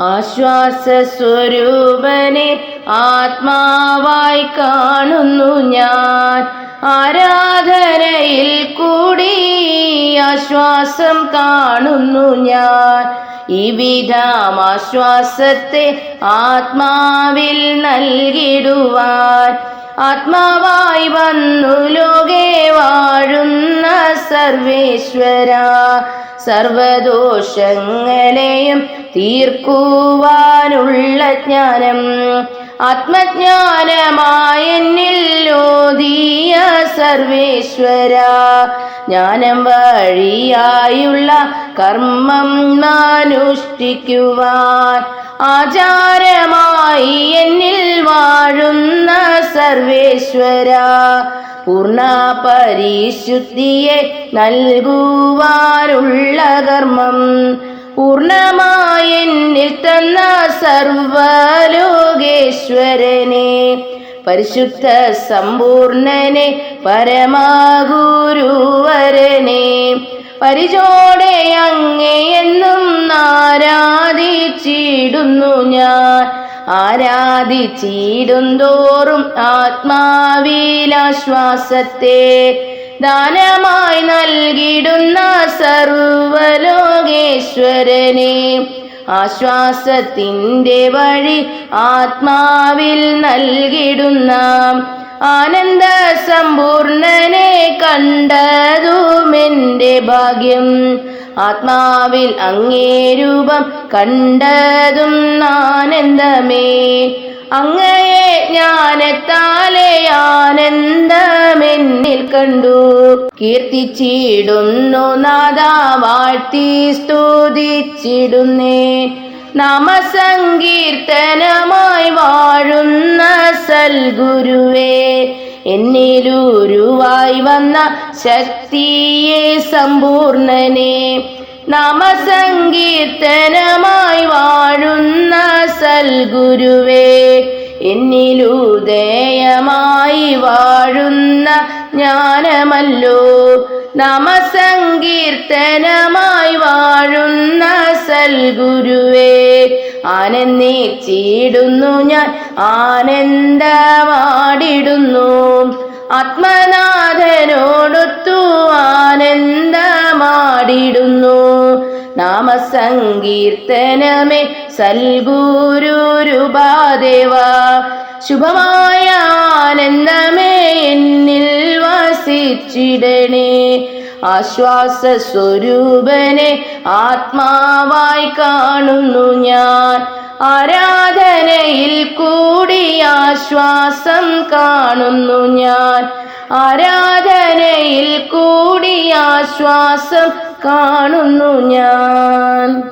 ആശ്വാസസ്വരൂപനെ ആത്മാവായി കാണുന്നു ഞാൻ. ആരാധനയിൽ കൂടി ആശ്വാസം കാണുന്നു ഞാൻ. ഈ വിധം ആശ്വാസത്തെ ആത്മാവിൽ നൽകിടുവാൻ ആത്മാവായി വന്നു ലോകേ വാഴുന്ന സർവേശ്വര. സർവദോഷങ്ങളെയും തീർക്കുവാനുള്ള ജ്ഞാനം. ആത്മജ്ഞാനമായെന്നില്ലോതിയ സർവേശ്വര. ജ്ഞാനം വഴിയായുള്ള കർമ്മം അനുഷ്ഠിക്കുവാൻ ആചാരമായി എന്നിൽ വാഴുന്ന സർവേശ്വര. പൂർണ പരിശുദ്ധിയെ നൽകുവാനുള്ള കർമ്മം പൂർണമായി എന്നിൽ തന്ന സർവലോകേശ്വരനെ പരിശുദ്ധ സമ്പൂർണനെ പരമാഗുരുവരനെ പരിചോടെ അങ്ങേയെന്നും ആരാധിച്ചിടുന്നു ഞാൻ. ആരാധിച്ചിടുന്തോറും ആത്മാവിലാശ്വാസത്തെ ദാനമായി നൽകിടുന്ന സർവലോകേശ്വരനെ ആശ്വാസത്തിന്റെ വഴി ആത്മാവിൽ നൽകിടുന്ന ആനന്ദ സമ്പൂർണനെ കണ്ടതുമെന്റെ ഭാഗ്യം. ആത്മാവിൽ അങ്ങേ രൂപം കണ്ടതും ആനന്ദമേ അങ്ങയെ ജ്ഞാനത്താലെ ആനന്ദമെന്നിൽ കണ്ടു. കീർത്തിച്ചിടുന്നു നാദ വാഴ്ത്തി സ്തുതിച്ചിടുന്നേ. നാമസങ്കീർത്തനമായി വാഴുന്ന സൽഗുരുവേ എന്നിലുരുവായി വന്ന ശക്തിയെ സമ്പൂർണനെ നാമസങ്കീർത്തനമായി വാഴുന്ന സൽഗുരുവേ എന്നിലുദയമായി വാഴുന്ന ജ്ഞാനമല്ലോ. നാമസങ്കീർത്തനമായി വാഴുന്ന സൽഗുരുവേ ആനന്ദിച്ചിടുന്നു ഞാൻ ആനന്ദമാടിടുന്നു. ആത്മനാഥനോടൊത്തു ആനന്ദമാടിടുന്നു. നാമസങ്കീർത്തനമേ സൽഗുരുരുപാദേവ ശുഭമായ ആനന്ദമേ എന്നിൽ വസിച്ചിടണേ. ആശ്വാസ സ്വരൂപനെ ആത്മാവായി കാണുന്നു ഞാൻ. ആരാധനയിൽ കൂടി ആശ്വാസം കാണുന്നു ഞാൻ. ആരാധനയിൽ കൂടി ആശ്വാസം കാണുന്നു ഞാൻ.